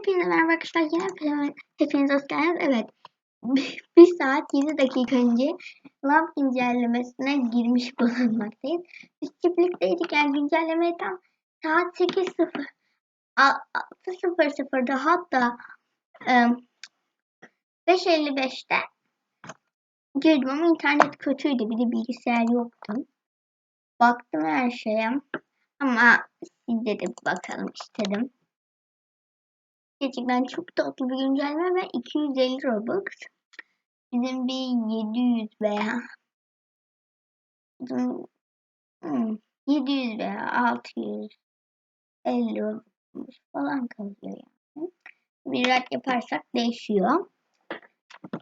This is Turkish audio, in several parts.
Hepinize merhaba arkadaşlar. Yine hepiniz, hoş geldiniz. Evet. bir saat 7 dakika önce Love güncellemesine girmiş bulunmaktayız. Biz çiftlikteydik yani güncellemeyi tam saat 8.00 6.00'da hatta e, 5.55'te girdim ama internet kötüydü. Bir de bilgisayar yoktu. Baktım her şeye. Ama sizde de bakalım istedim. Gerçekten çok tatlı bir güncelleme ve 250 Robux. Bizim bir 700 veya bizim, hmm, 700 veya 600 50 Robux falan kalıyor yani. Bir rat yaparsak değişiyor.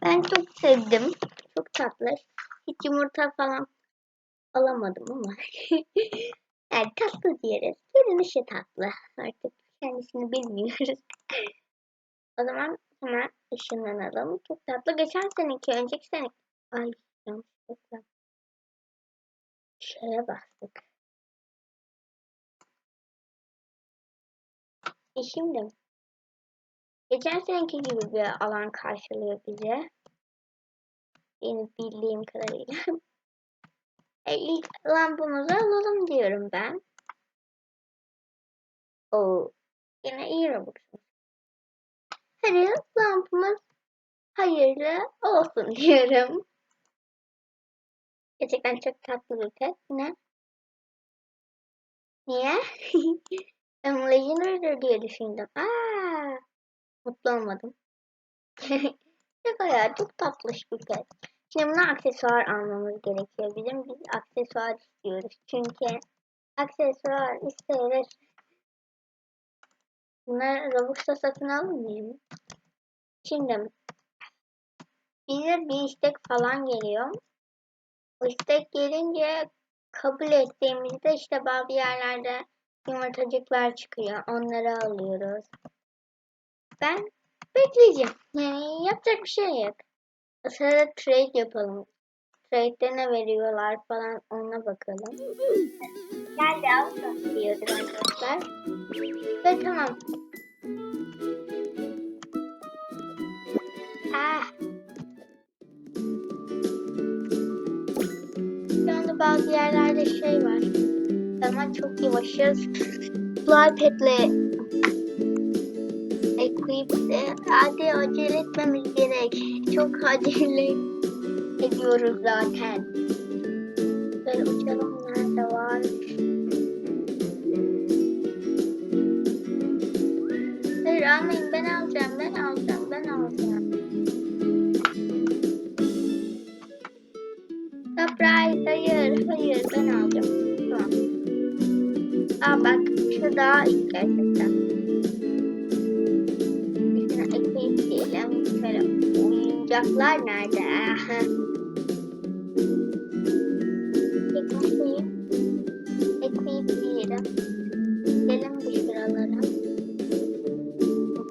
Ben çok sevdim. Çok tatlı. Hiç yumurta falan alamadım ama. yani tatlı diyeriz. Görünüşü tatlı. Artık kendisini bilmiyoruz. o zaman hemen ışınlanalım. Çok tatlı. Geçen seneki, önceki sene... Ay yanlışlıkla. Şeye bastık. E şimdi geçen seneki gibi bir alan karşılıyor bize. Benim bildiğim kadarıyla. e, ilk lampamızı alalım diyorum ben. O yine iyi Robux'umuz. Hadi lampamız hayırlı olsun diyorum. Gerçekten çok tatlı bir pet. Ne? Niye? ben Legendary'dir diye düşündüm. Aa, mutlu olmadım. ne kadar çok tatlış bir pet. Şimdi buna aksesuar almamız gerekiyor bizim. Biz aksesuar istiyoruz. Çünkü aksesuar isteriz. Bunları Robux'ta satın almayayım? Şimdi bize bir istek falan geliyor. O istek gelince kabul ettiğimizde işte bazı yerlerde yumurtacıklar çıkıyor. Onları alıyoruz. Ben bekleyeceğim. Yani yapacak bir şey yok. O sırada trade yapalım. Trade'de ne veriyorlar falan ona bakalım. Geldi alsın diyordur arkadaşlar. Ve tamam. Bazı yerlerde şey var. Ama çok yavaşız. Flypad'le equip'te hadi acele etmemiz gerek. Çok acele ediyoruz zaten. Böyle uçalım nerede var? Hayır Aa bak şu daha iyi gerçekten. Üstüne ekleyip diyelim. Böyle oyuncaklar nerede? Aha. Ekleyip ekleyip diyelim. Gidelim bir şuralara.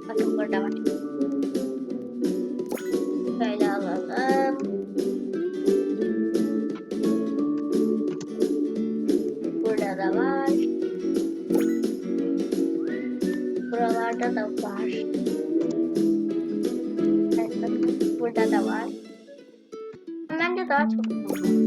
Bakın burada var. Burada da var. Buralarda da var. Burada da var. Bence daha çok var.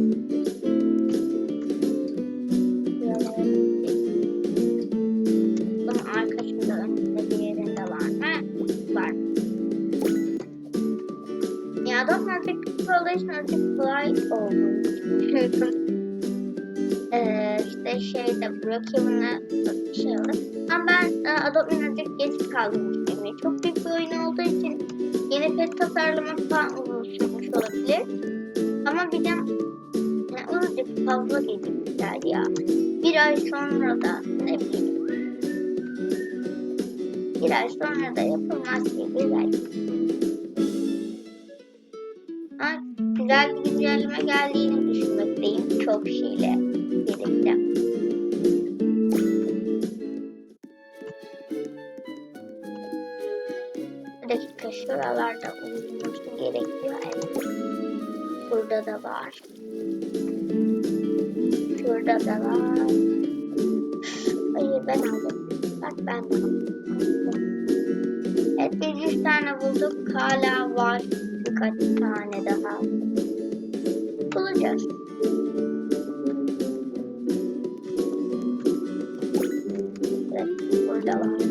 İşte şeyde Brookhaven'la bir şey olur. Ama ben e, Adobe azıcık geç kaldım düşünüyorum. Çok büyük bir oyun olduğu için yeni pet tasarlamak falan uzun sürmüş olabilir. Ama bir de yani azıcık fazla geciktiler ya. Bir ay sonra da ne bileyim. Bir ay sonra da yapılmaz gibi belki. Ama güzel bir güncelleme geldiğini düşünmekteyim. Çok şeyle dakika şuralarda uyuması gerekiyor. Evet. Burada da var. Şurada da var. Hayır ben aldım. Bak ben aldım. Evet biz 100 tane bulduk. Hala var birkaç tane daha. Bulacağız. Evet burada var.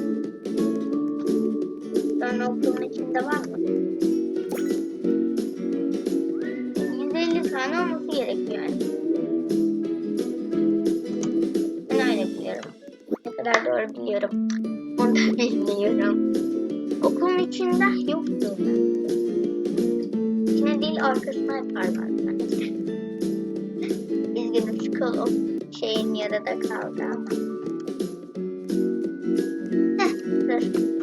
Var mı? 150 tane olması gerekiyor yani. Ben öyle biliyorum. Ne kadar doğru biliyorum. Onu da bilmiyorum. Okulun içinde yoktu. İçine değil arkasına yaparlar bence. Üzgünüm sıkılım. Şeyin yarıda kaldı ama. Heh, dur.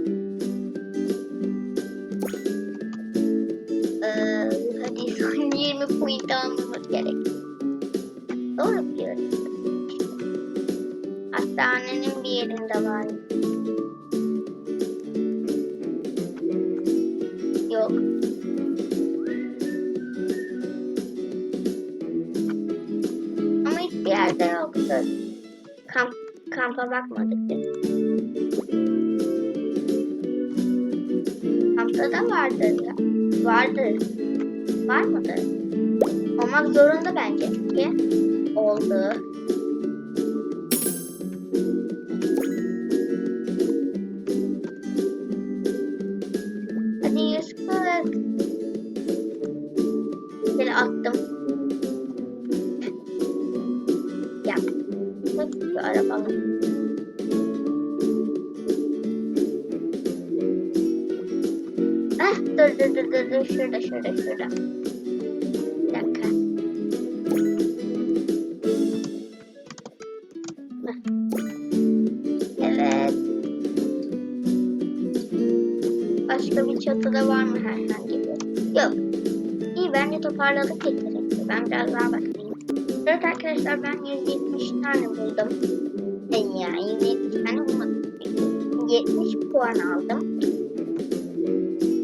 Doğru biliyorum. Bir yerinde var. Yok. Ama hiçbir yerde yoktu. Kamp, kampa bakmadık. Kampta da vardır ya. Vardır. Var mıdır? Olmak zorunda bence. Ki oldu. Hadi yüz kırk. Seni attım. Ya. Bak şu arabalı. Ah dur dur dur dur şurada şurada şurada. Çatıda var mı herhangi bir? Yok. İyi bence toparladık yeterince. Ben biraz daha bakayım. Evet arkadaşlar ben 170 tane buldum. Ben ya 170 tane bulmadım. 70 puan aldım.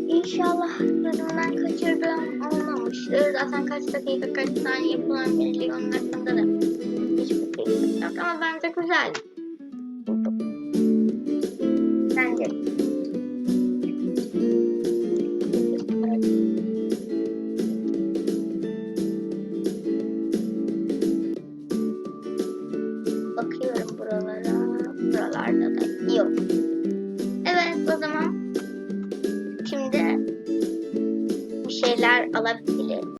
İnşallah gözümden kaçırdığım olmamıştır. Zaten kaç dakika kaç saniye yapılan veriliyor onun hakkında da hiçbir fikrim yok. Ama bence güzel.